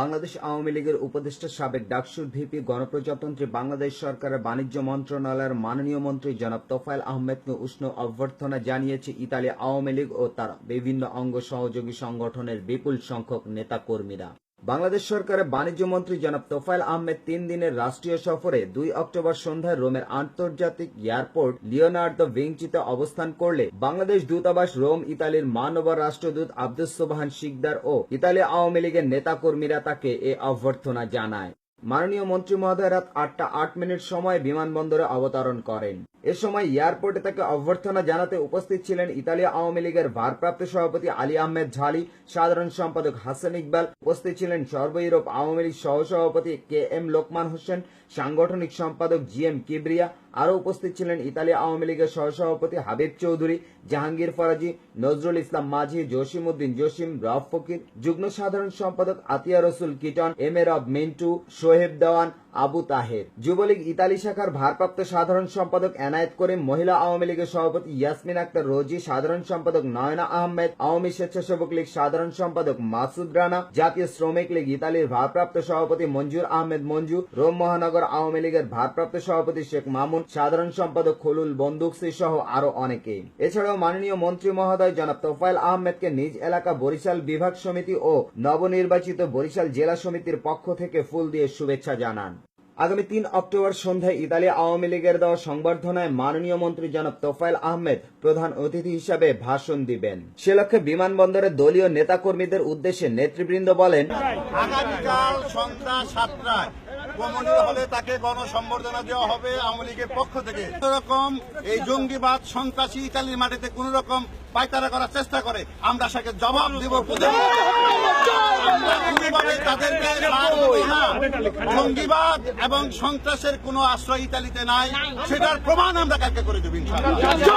বাংলাদেশ আওয়ামী লীগের উপদেষ্টা সাবেক ডাকসুর ভিপি গণপ্রজাতন্ত্রী বাংলাদেশ সরকারের বাণিজ্য মন্ত্রণালয়ের মাননীয় মন্ত্রী জনাব তোফায়েল আহমেদকে উষ্ণ অভ্যর্থনা জানিয়েছে ইতালি আওয়ামী লীগ ও তার বিভিন্ন অঙ্গ সহযোগী সংগঠনের বিপুল সংখ্যক নেতাকর্মীরা। বাংলাদেশ সরকারের বাণিজ্য মন্ত্রী জনাব তোফাইল আহমেদ তিন দিনের রাষ্ট্রীয় সফরে দুই অক্টোবর সন্ধ্যায় রোমের আন্তর্জাতিক এয়ারপোর্ট লিওনার্দো ভিঞ্চিতে অবস্থান করলে বাংলাদেশ দূতাবাস রোম, ইতালির মানবর রাষ্ট্রদূত আব্দুস সোবাহান শিকদার ও ইতালি আওয়ামী লীগের নেতাকর্মীরা তাকে এ অভ্যর্থনা জানায়। মাননীয় মন্ত্রী মহোদয় রাত আটটা আট মিনিট সময় বিমানবন্দরে অবতরণ করেন। এ সময় এয়ারপোর্টে তাকে অভ্যর্থনা জানাতে উপস্থিত ছিলেন ইতালি আওয়ামী লীগের ভারপ্রাপ্ত সভাপতি আলী আহমেদ ঝালি, সাধারণ সম্পাদক হাসান ইকবাল, উপস্থিত ছিলেন সর্ব ইউরোপ আওয়ামী লীগ সহসভাপতি কে এম লোকমান হোসেন, সাংগঠনিক সম্পাদক জি এম কিবরিয়া আরও উপস্থিত ছিলেন ইতালি আওয়ামী লীগের সহসভাপতি হাবিব চৌধুরী, জাহাঙ্গীর ফরাজি, নজরুল ইসলাম মাঝি, জসিম উদ্দিন জসিম, রফ ফকির, যুগ্ম সাধারণ সম্পাদক আতিয়া রসুল ketone, M A Rob Mintu Soheb Dewan Abu Taher. Jubo League Italy শাখার ভারপ্রাপ্ত সাধারণ সম্পাদক এনায়েত করিম, মহিলা আওয়ামী লীগের সভাপতি ইয়াসমিন আক্তার রোজি, সাধারণ সম্পাদক নয়না আহমেদ, আওয়ামী স্বেচ্ছাসেবক লীগ সাধারণ সম্পাদক মাসুদ রানা, জাতীয় শ্রমিক লীগ ইতালির ভারপ্রাপ্ত সভাপতি মঞ্জুর আহমেদ মঞ্জু, রোম মহানগর আওয়ামী লীগের ভারপ্রাপ্ত সভাপতি শেখ মামুন, সাধারণ সম্পাদক খলুল বন্দুকসি সহ আরও অনেকে। এছাড়াও মাননীয় মন্ত্রী মহোদয় জনাব তোফায়েল আহমেদকে নিজ এলাকা বরিশাল বিভাগ সমিতি ও নবনির্বাচিত বরিশাল জেলা সমিতির পক্ষ থেকে ফুল দিয়ে শুভেচ্ছা জানান। আগামী তিন অক্টোবর সন্ধ্যায় ইতালি আওয়ামী লীগের দেওয়া সংবর্ধনায় মাননীয় মন্ত্রী জনাব তোফায়েল আহমেদ প্রধান অতিথি হিসাবে ভাষণ দিবেন। সে লক্ষ্যে বিমানবন্দরে দলীয় নেতাকর্মীদের উদ্দেশ্যে নেতৃবৃন্দ বলেন, আগামীকাল সন্ধ্যা সাতটায় হলে তাকে গণসম্বর্ধনা দেওয়া হবে আওয়ামী লীগের পক্ষ থেকে। কোন রকম এই জঙ্গিবাদ সন্ত্রাসী ইতালির মাটিতে কোন রকম পায়তারা করার চেষ্টা করে। আমরা সেকে জবাব দেব তাদেরকে। জঙ্গিবাদ এবং সন্ত্রাসের কোনো আশ্রয় ইতালিতে নাই। সেটার প্রমাণ আমরা কালকে করে দেব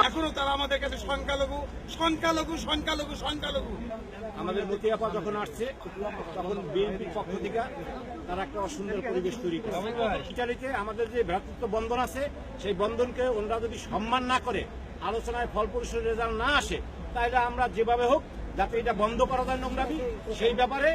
এখনও তারা আমাদের কাছে সংখ্যালঘু সংখ্যালঘু সংখ্যালঘু সংখ্যালঘু। আমাদের মতিয়াপা যখন আসছে তখন বিএনপির পক্ষ থেকে তারা একটা অসুন্দর পরিবেশ তৈরি করে। ইটালিতে আমাদের যে ভ্রাতৃত্ব বন্ধন আছে সেই বন্ধনকে ওনারা যদি সম্মান না করে আলোচনায় ফলপ্রসূ রেজাল্ট না আসে তাহলে আমরা যেভাবে হোক যাতে এটা বন্ধ করা যায় নোংরামি, সেই ব্যাপারে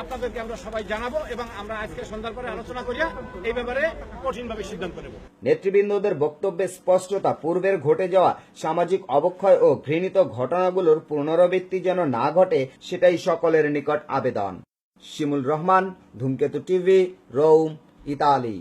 আপনাদেরকে আমরা সবাই জানাব এবং আমরা আজকে সন্ধ্যার পরে আলোচনা করিয়া এই ব্যাপারে কঠিনভাবে সিদ্ধান্ত নেব। নেতৃবৃন্দদের বক্তব্যে স্পষ্টতা, পূর্বের ঘটে যাওয়া সামাজিক অবক্ষয় ও ঘৃণিত ঘটনাগুলোর পুনরাবৃত্তি যেন না ঘটে, সেটাই সকলের নিকট আবেদন। শিমুল রহমান, ধূমকেতু টিভি, রৌম, ইতালি।